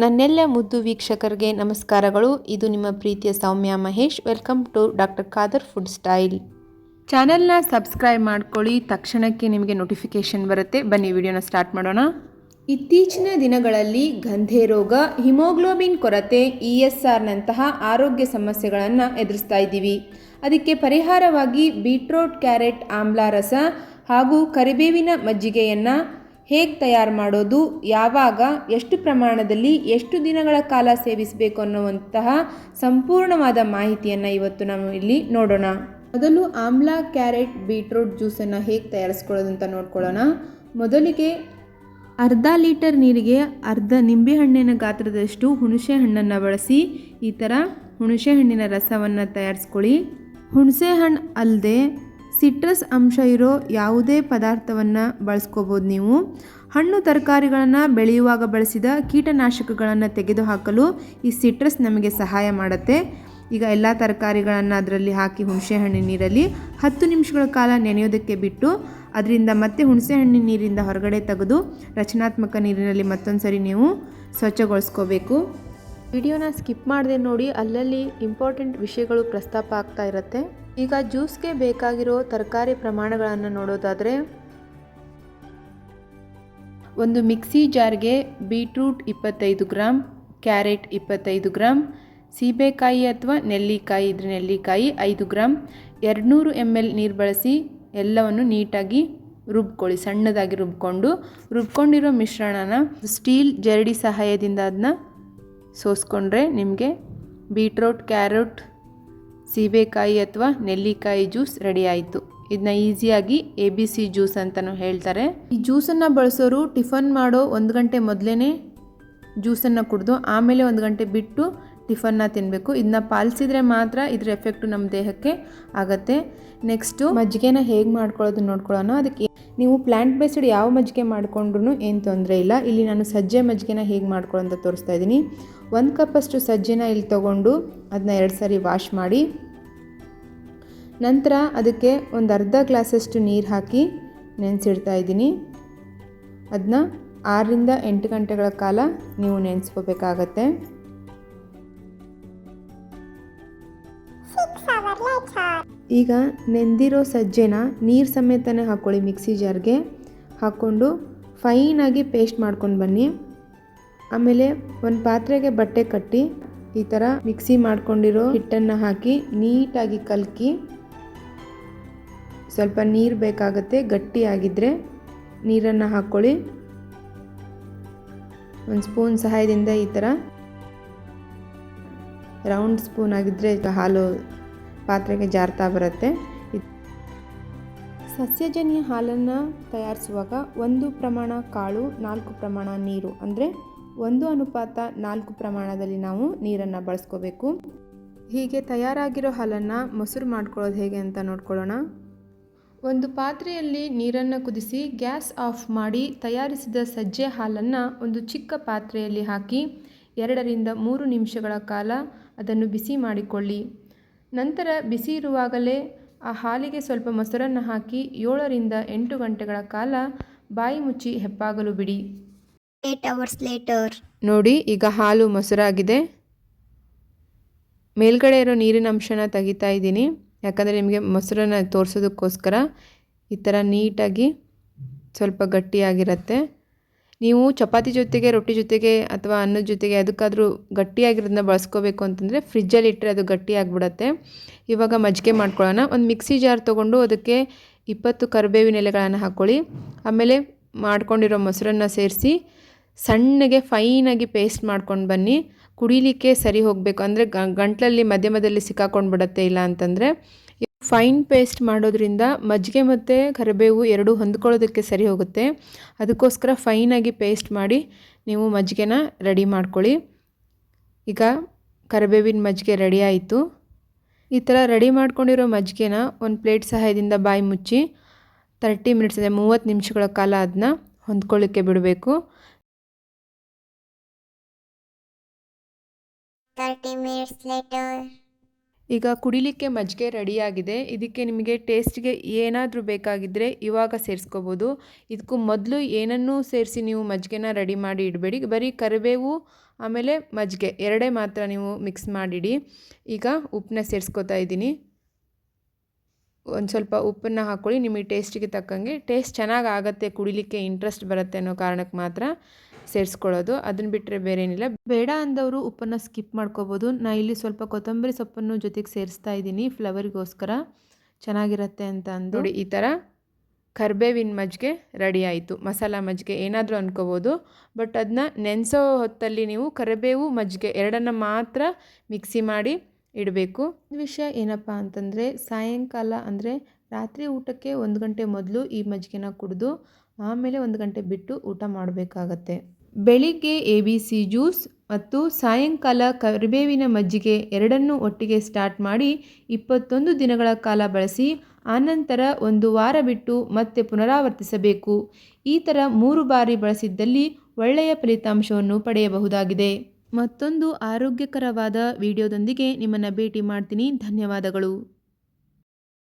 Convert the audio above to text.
ನನ್ನೆಲ್ಲ ಮುದ್ದು ವೀಕ್ಷಕರಿಗೆ ನಮಸ್ಕಾರಗಳು. ಇದು ನಿಮ್ಮ ಪ್ರೀತಿಯ Soumya Mahesh. Welcome to doctor Khadar food style ಚಾನೆಲ್ನ ಸಬ್ಸ್ಕ್ರೈಬ್ ಮಾಡ್ಕೊಳ್ಳಿ. ತಕ್ಷಣಕ್ಕೆ ನಿಮಗೆ ನೋಟಿಫಿಕೇಶನ್ ಬರುತ್ತೆ. ಬನ್ನಿ ವಿಡಿಯೋನ ಸ್ಟಾರ್ಟ್ ಮಾಡೋಣ. ಇತ್ತೀಚಿನ ದಿನಗಳಲ್ಲಿ ಗಂಧೆ ರೋಗ, ಹಿಮೋಗ್ಲೋಬಿನ್ ಕೊರತೆ ಇ ಎಸ್ ಆರ್ನಂತಹ ಆರೋಗ್ಯ ಸಮಸ್ಯೆಗಳನ್ನು ಎದುರಿಸ್ತಾ ಇದ್ದೀವಿ. ಅದಕ್ಕೆ ಪರಿಹಾರವಾಗಿ ಬೀಟ್ರೋಟ್, ಕ್ಯಾರೆಟ್, ಆಮ್ಲ ರಸ ಹಾಗೂ ಕರಿಬೇವಿನ ಮಜ್ಜಿಗೆಯನ್ನು ಹೇಗೆ ತಯಾರು ಮಾಡೋದು, ಯಾವಾಗ, ಎಷ್ಟು ಪ್ರಮಾಣದಲ್ಲಿ ಎಷ್ಟು ದಿನಗಳ ಕಾಲ ಸೇವಿಸಬೇಕು ಅನ್ನುವಂತಹ ಸಂಪೂರ್ಣವಾದ ಮಾಹಿತಿಯನ್ನು ಇವತ್ತು ನಾವು ಇಲ್ಲಿ ನೋಡೋಣ. ಮೊದಲು ಆಮ್ಲ, ಕ್ಯಾರೆಟ್, ಬೀಟ್ರೂಟ್ ಜ್ಯೂಸನ್ನು ಹೇಗೆ ತಯಾರಿಸ್ಕೊಳ್ಳೋದಂತ ನೋಡ್ಕೊಳ್ಳೋಣ. ಮೊದಲಿಗೆ ಅರ್ಧ ಲೀಟರ್ ನೀರಿಗೆ ಅರ್ಧ ನಿಂಬೆಹಣ್ಣಿನ ಗಾತ್ರದಷ್ಟು ಹುಣಸೆ ಹಣ್ಣನ್ನು ಬಳಸಿ, ಈ ಥರ ಹುಣಸೆ ಹಣ್ಣಿನ ರಸವನ್ನು ತಯಾರಿಸ್ಕೊಳ್ಳಿ. ಹುಣಸೆ ಹಣ್ಣು ಅಲ್ಲದೆ ಸಿಟ್ರಸ್ ಅಂಶ ಇರೋ ಯಾವುದೇ ಪದಾರ್ಥವನ್ನು ಬಳಸ್ಕೋಬೋದು ನೀವು. ಹಣ್ಣು ತರಕಾರಿಗಳನ್ನು ಬೆಳೆಯುವಾಗ ಬಳಸಿದ ಕೀಟನಾಶಕಗಳನ್ನು ತೆಗೆದುಹಾಕಲು ಈ ಸಿಟ್ರಸ್ ನಮಗೆ ಸಹಾಯ ಮಾಡುತ್ತೆ. ಈಗ ಎಲ್ಲ ತರಕಾರಿಗಳನ್ನು ಅದರಲ್ಲಿ ಹಾಕಿ ಹುಣಸೆಹಣ್ಣಿನ ನೀರಲ್ಲಿ ಹತ್ತು ನಿಮಿಷಗಳ ಕಾಲ ನೆನೆಯೋದಕ್ಕೆ ಬಿಟ್ಟು ಅದರಿಂದ ಮತ್ತೆ ಹುಣಸೆಹಣ್ಣಿನ ನೀರಿಂದ ಹೊರಗಡೆ ತೆಗೆದು ರಚನಾತ್ಮಕ ನೀರಿನಲ್ಲಿ ಮತ್ತೊಂದು ಸರಿ ನೀವು ಸ್ವಚ್ಛಗೊಳಿಸ್ಕೋಬೇಕು. ವಿಡಿಯೋನ ಸ್ಕಿಪ್ ಮಾಡದೆ ನೋಡಿ, ಅಲ್ಲಲ್ಲಿ ಇಂಪಾರ್ಟೆಂಟ್ ವಿಷಯಗಳು ಪ್ರಸ್ತಾಪ ಆಗ್ತಾ ಇರುತ್ತೆ. ಈಗ ಜ್ಯೂಸ್ಗೆ ಬೇಕಾಗಿರೋ ತರಕಾರಿ ಪ್ರಮಾಣಗಳನ್ನು ನೋಡೋದಾದರೆ, ಒಂದು ಮಿಕ್ಸಿ ಜಾರ್ಗೆ ಬೀಟ್ರೂಟ್ ಇಪ್ಪತ್ತೈದು ಗ್ರಾಮ್ ಕ್ಯಾರೆಟ್ ಇಪ್ಪತ್ತೈದು ಗ್ರಾಮ್ ಸೀಬೆಕಾಯಿ ಅಥವಾ ನೆಲ್ಲಿಕಾಯಿ, ಇದ್ರೆ ನೆಲ್ಲಿಕಾಯಿ ಐದು ಗ್ರಾಮ್ ಎರಡುನೂರು ಎಂ ಎಲ್ ನೀರು ಬಳಸಿ ಎಲ್ಲವನ್ನು ನೀಟಾಗಿ ರುಬ್ಕೊಳ್ಳಿ, ಸಣ್ಣದಾಗಿ ರುಬ್ಕೊಂಡು. ರುಬ್ಕೊಂಡಿರೋ ಮಿಶ್ರಣನ ಸ್ಟೀಲ್ ಜರಡಿ ಸಹಾಯದಿಂದ ಅದನ್ನ ಸೋಸ್ಕೊಂಡ್ರೆ ನಿಮಗೆ ಬೀಟ್ರೋಟ್, ಕ್ಯಾರೆಟ್ ಸೀಬೆಕಾಯಿ ಅಥವಾ ನೆಲ್ಲಿಕಾಯಿ ಜ್ಯೂಸ್ ರೆಡಿ ಆಯಿತು. ಇದನ್ನ ಈಸಿಯಾಗಿ ಎ ಬಿ ಸಿ ಜ್ಯೂಸ್ ಅಂತಲೂ ಹೇಳ್ತಾರೆ. ಈ ಜ್ಯೂಸನ್ನು ಬಳಸೋರು ಟಿಫನ್ ಮಾಡೋ ಒಂದು ಗಂಟೆ ಮೊದಲೇ ಜ್ಯೂಸನ್ನು ಕುಡಿದು ಆಮೇಲೆ ಒಂದು ಗಂಟೆ ಬಿಟ್ಟು ಟಿಫನ್ನ ತಿನ್ನಬೇಕು ಇದನ್ನ ಪಾಲಿಸಿದ್ರೆ ಮಾತ್ರ ಇದ್ರ ಎಫೆಕ್ಟು ನಮ್ಮ ದೇಹಕ್ಕೆ ಆಗುತ್ತೆ. ನೆಕ್ಸ್ಟು ಮಜ್ಜಿಗೆನ ಹೇಗೆ ಮಾಡ್ಕೊಳ್ಳೋದು ನೋಡ್ಕೊಳ್ಳೋಣ. ಅದಕ್ಕೆ ನೀವು ಪ್ಲ್ಯಾಂಟ್ ಬೇಸ್ಡ್ ಯಾವ ಮಜ್ಜಿಗೆ ಮಾಡಿಕೊಂಡ್ರೂ ಏನು ತೊಂದರೆ ಇಲ್ಲ. ಇಲ್ಲಿ ನಾನು ಸಜ್ಜೆ ಮಜ್ಜಿಗೆನ ಹೇಗೆ ಮಾಡ್ಕೊಳ್ಳೋ ಅಂತ ತೋರಿಸ್ತಾ ಇದ್ದೀನಿ. ಒಂದು ಕಪ್ಪಷ್ಟು ಸಜ್ಜಿನ ಇಲ್ಲಿ ತೊಗೊಂಡು ಅದನ್ನ ಎರಡು ಸಾರಿ ವಾಶ್ ಮಾಡಿ ನಂತರ ಅದಕ್ಕೆ ಒಂದು ಅರ್ಧ ಗ್ಲಾಸಷ್ಟು ನೀರು ಹಾಕಿ ನೆನೆಸಿಡ್ತಾ ಇದ್ದೀನಿ. ಅದನ್ನ ಆರರಿಂದ ಎಂಟು ಗಂಟೆಗಳ ಕಾಲ ನೀವು ನೆನೆಸ್ಕೋಬೇಕಾಗತ್ತೆ. ಈಗ ನೆಂದಿರೋ ಸಜ್ಜೆನ ನೀರು ಸಮೇತನೇ ಹಾಕ್ಕೊಳ್ಳಿ ಮಿಕ್ಸಿ ಜಾರ್ಗೆ. ಹಾಕ್ಕೊಂಡು ಫೈನಾಗಿ ಪೇಸ್ಟ್ ಮಾಡ್ಕೊಂಡು ಬನ್ನಿ. ಆಮೇಲೆ ಒಂದು ಪಾತ್ರೆಗೆ ಬಟ್ಟೆ ಕಟ್ಟಿ ಈ ಥರ ಮಿಕ್ಸಿ ಮಾಡ್ಕೊಂಡಿರೋ ಹಿಟ್ಟನ್ನು ಹಾಕಿ ನೀಟಾಗಿ ಕಲಕಿ ಸ್ವಲ್ಪ ನೀರು ಬೇಕಾಗುತ್ತೆ ಗಟ್ಟಿಯಾಗಿದ್ದರೆ ನೀರನ್ನು ಹಾಕ್ಕೊಳ್ಳಿ ಒಂದು ಸ್ಪೂನ್ ಸಹಾಯದಿಂದ ಈ ಥರ ರೌಂಡ್ ಸ್ಪೂನ್ ಆಗಿದ್ದರೆ ಹಾಲು ಪಾತ್ರೆಗೆ ಜಾರ್ತಾ ಬರುತ್ತೆ. ಸಸ್ಯಜನ್ಯ ಹಾಲನ್ನು ತಯಾರಿಸುವಾಗ ಒಂದು ಪ್ರಮಾಣ ಕಾಳು, ನಾಲ್ಕು ಪ್ರಮಾಣ ನೀರು, ಅಂದರೆ ಒಂದು ಅನುಪಾತ ನಾಲ್ಕು ಪ್ರಮಾಣದಲ್ಲಿ ನಾವು ನೀರನ್ನು ಬಳಸ್ಕೋಬೇಕು. ಹೀಗೆ ತಯಾರಾಗಿರೋ ಹಾಲನ್ನು ಮೊಸರು ಮಾಡ್ಕೊಳ್ಳೋದು ಹೇಗೆ ಅಂತ ನೋಡ್ಕೊಳ್ಳೋಣ. ಒಂದು ಪಾತ್ರೆಯಲ್ಲಿ ನೀರನ್ನು ಕುದಿಸಿ ಗ್ಯಾಸ್ ಆಫ್ ಮಾಡಿ ತಯಾರಿಸಿದ ಸಜ್ಜೆ ಹಾಲನ್ನು ಒಂದು ಚಿಕ್ಕ ಪಾತ್ರೆಯಲ್ಲಿ ಹಾಕಿ ಎರಡರಿಂದ ಮೂರು ನಿಮಿಷಗಳ ಕಾಲ ಅದನ್ನು ಬಿಸಿ ಮಾಡಿಕೊಳ್ಳಿ. ನಂತರ ಬಿಸಿ ಇರುವಾಗಲೇ ಆ ಹಾಲಿಗೆ ಸ್ವಲ್ಪ ಮೊಸರನ್ನು ಹಾಕಿ ಏಳರಿಂದ ಎಂಟು ಗಂಟೆಗಳ ಕಾಲ ಬಾಯಿ ಮುಚ್ಚಿ ಹೆಪ್ಪಾಗಲು ಬಿಡಿ. Eight ಅವರ್ಸ್ ಲೇಟರ್ ನೋಡಿ, ಈಗ ಹಾಲು ಮೊಸರಾಗಿದೆ. ಮೇಲ್ಗಡೆ ಇರೋ ನೀರಿನ ಅಂಶನ ತೆಗಿತಾ ಇದ್ದೀನಿ. ಯಾಕಂದರೆ ನಿಮಗೆ ಮೊಸರನ್ನು ತೋರಿಸೋದಕ್ಕೋಸ್ಕರ ಈ ಥರ ನೀಟಾಗಿ ಸ್ವಲ್ಪ ಗಟ್ಟಿಯಾಗಿರುತ್ತೆ. ನೀವು ಚಪಾತಿ ಜೊತೆಗೆ, ರೊಟ್ಟಿ ಜೊತೆಗೆ ಅಥವಾ ಅನ್ನದ ಜೊತೆಗೆ ಅದಕ್ಕಾದರೂ ಗಟ್ಟಿಯಾಗಿರೋದನ್ನ ಬಳಸ್ಕೋಬೇಕು ಅಂತಂದರೆ ಫ್ರಿಜ್ಜಲ್ಲಿ ಇಟ್ಟರೆ ಅದು ಗಟ್ಟಿಯಾಗಿಬಿಡತ್ತೆ. ಇವಾಗ ಮಜ್ಜಿಗೆ ಮಾಡ್ಕೊಳ್ಳೋಣ. ಒಂದು ಮಿಕ್ಸಿ ಜಾರ್ ತೊಗೊಂಡು ಅದಕ್ಕೆ ಇಪ್ಪತ್ತು ಕರಿಬೇವಿನ ಎಲೆಗಳನ್ನು ಹಾಕ್ಕೊಳ್ಳಿ ಆಮೇಲೆ ಮಾಡ್ಕೊಂಡಿರೋ ಮೊಸರನ್ನು ಸೇರಿಸಿ ಸಣ್ಣಗೆ ಫೈನಾಗಿ ಪೇಸ್ಟ್ ಮಾಡ್ಕೊಂಡು ಬನ್ನಿ. ಕುಡಿಲಿಕ್ಕೆ ಸರಿ ಹೋಗಬೇಕು. ಅಂದರೆ ಗಂಟಲಲ್ಲಿ ಮಧ್ಯ ಮಧ್ಯದಲ್ಲಿ ಸಿಕ್ಕಾಕೊಂಡು ಬಿಡುತ್ತೆ ಇಲ್ಲ ಅಂತಂದರೆ ಫೈನ್ ಪೇಸ್ಟ್ ಮಾಡೋದ್ರಿಂದ ಮಜ್ಜಿಗೆ ಮತ್ತು ಕರಿಬೇವು ಎರಡೂ ಹೊಂದ್ಕೊಳ್ಳೋದಕ್ಕೆ ಸರಿ ಹೋಗುತ್ತೆ. ಅದಕ್ಕೋಸ್ಕರ ಫೈನಾಗಿ ಪೇಸ್ಟ್ ಮಾಡಿ ನೀವು ಮಜ್ಜಿಗೆನ ರೆಡಿ ಮಾಡ್ಕೊಳ್ಳಿ. ಈಗ ಕರಿಬೇವಿನ ಮಜ್ಜಿಗೆ ರೆಡಿ ಆಯಿತು. ಈ ಥರ ರೆಡಿ ಮಾಡ್ಕೊಂಡಿರೋ ಮಜ್ಜಿಗೆನ ಒಂದು ಪ್ಲೇಟ್ ಸಹಾಯದಿಂದ ಬಾಯಿ ಮುಚ್ಚಿ ತರ್ಟಿ ಮಿನಿಟ್ಸ್ ಅಂದರೆ ಮೂವತ್ತು ನಿಮಿಷಗಳ ಕಾಲ ಅದನ್ನ ಹೊಂದ್ಕೊಳ್ಳಿಕ್ಕೆ ಬಿಡಬೇಕು. 30 minutes later. ಈಗ ಕುಡಿಲಿಕ್ಕೆ ಮಜ್ಜಿಗೆ ರೆಡಿಯಾಗಿದೆ. ಇದಕ್ಕೆ ನಿಮಗೆ ಟೇಸ್ಟ್ಗೆ ಏನಾದರೂ ಬೇಕಾಗಿದ್ದರೆ ಇವಾಗ ಸೇರಿಸ್ಕೋಬೋದು. ಇದಕ್ಕೂ ಮೊದಲು ಏನನ್ನೂ ಸೇರಿಸಿ ನೀವು ಮಜ್ಜಿಗೆನ ರೆಡಿ ಮಾಡಿ ಇಡಬೇಡಿ. ಬರೀ ಕರಿಬೇವು, ಆಮೇಲೆ ಮಜ್ಜಿಗೆ ಎರಡೇ ಮಾತ್ರ ನೀವು ಮಿಕ್ಸ್ ಮಾಡಿಡಿ. ಈಗ ಉಪ್ಪನ್ನ ಸೇರಿಸ್ಕೋತಾ ಇದ್ದೀನಿ. ಒಂದು ಸ್ವಲ್ಪ ಉಪ್ಪನ್ನು ಹಾಕ್ಕೊಳ್ಳಿ ನಿಮಗೆ ಟೇಸ್ಟಿಗೆ ತಕ್ಕಂಗೆ. ಟೇಸ್ಟ್ ಚೆನ್ನಾಗಿ ಆಗುತ್ತೆ, ಕುಡಿಲಿಕ್ಕೆ ಇಂಟ್ರೆಸ್ಟ್ ಬರುತ್ತೆ ಅನ್ನೋ ಕಾರಣಕ್ಕೆ ಮಾತ್ರ. ಸೇರಿಸ್ಕೊಳ್ಳೋದು ಅದನ್ನ ಬಿಟ್ಟರೆ ಬೇರೆ ಏನಿಲ್ಲ ಬೇಡ ಅಂದವರು ಉಪ್ಪನ್ನು ಸ್ಕಿಪ್ ಮಾಡ್ಕೋಬೋದು. ನಾ ಇಲ್ಲಿ ಸ್ವಲ್ಪ ಕೊತ್ತಂಬರಿ ಸೊಪ್ಪನ್ನು ಜೊತೆಗೆ ಸೇರಿಸ್ತಾ ಇದ್ದೀನಿ ಫ್ಲವರಿಗೋಸ್ಕರ. ಚೆನ್ನಾಗಿರುತ್ತೆ ಅಂತ ಅಂದು. ನೋಡಿ ಈ ಥರ ಕರ್ಬೇವಿನ ಮಜ್ಜಿಗೆ ರೆಡಿ ಆಯಿತು. ಮಸಾಲ ಮಜ್ಜಿಗೆ ಏನಾದರೂ ಅನ್ಕೋಬೋದು. ಬಟ್ ಅದನ್ನ ನೆನೆಸೋ ಹೊತ್ತಲ್ಲಿ ನೀವು ಕರಿಬೇವು ಮಜ್ಜಿಗೆ ಎರಡನ್ನು ಮಾತ್ರ ಮಿಕ್ಸಿ ಮಾಡಿ ಇಡಬೇಕು. ವಿಷಯ ಏನಪ್ಪ ಅಂತಂದರೆ ಸಾಯಂಕಾಲ ಅಂದರೆ ರಾತ್ರಿ ಊಟಕ್ಕೆ ಒಂದು ಗಂಟೆ ಮೊದಲು ಈ ಮಜ್ಜಿಗೆನ ಕುಡಿದು ಆಮೇಲೆ ಒಂದು ಗಂಟೆ ಬಿಟ್ಟು ಊಟ ಮಾಡಬೇಕಾಗತ್ತೆ. ಬೆಳಿಗ್ಗೆ ಎ ಬಿ ಸಿ ಜ್ಯೂಸ್ ಮತ್ತು ಸಾಯಂಕಾಲ ಕರಿಬೇವಿನ ಮಜ್ಜಿಗೆ ಎರಡನ್ನೂ ಒಟ್ಟಿಗೆ ಸ್ಟಾರ್ಟ್ ಮಾಡಿ ಇಪ್ಪತ್ತೊಂದು ದಿನಗಳ ಕಾಲ ಬಳಸಿ, ಆನಂತರ ಒಂದು ವಾರ ಬಿಟ್ಟು ಮತ್ತೆ ಪುನರಾವರ್ತಿಸಬೇಕು. ಈ ಥರ ಮೂರು ಬಾರಿ ಬಳಸಿದ್ದಲ್ಲಿ ಒಳ್ಳೆಯ ಫಲಿತಾಂಶವನ್ನು ಪಡೆಯಬಹುದಾಗಿದೆ. ಮತ್ತೊಂದು ಆರೋಗ್ಯಕರವಾದ ವಿಡಿಯೋದೊಂದಿಗೆ ನಿಮ್ಮನ್ನು ಭೇಟಿ ಮಾಡ್ತೀನಿ. ಧನ್ಯವಾದಗಳು.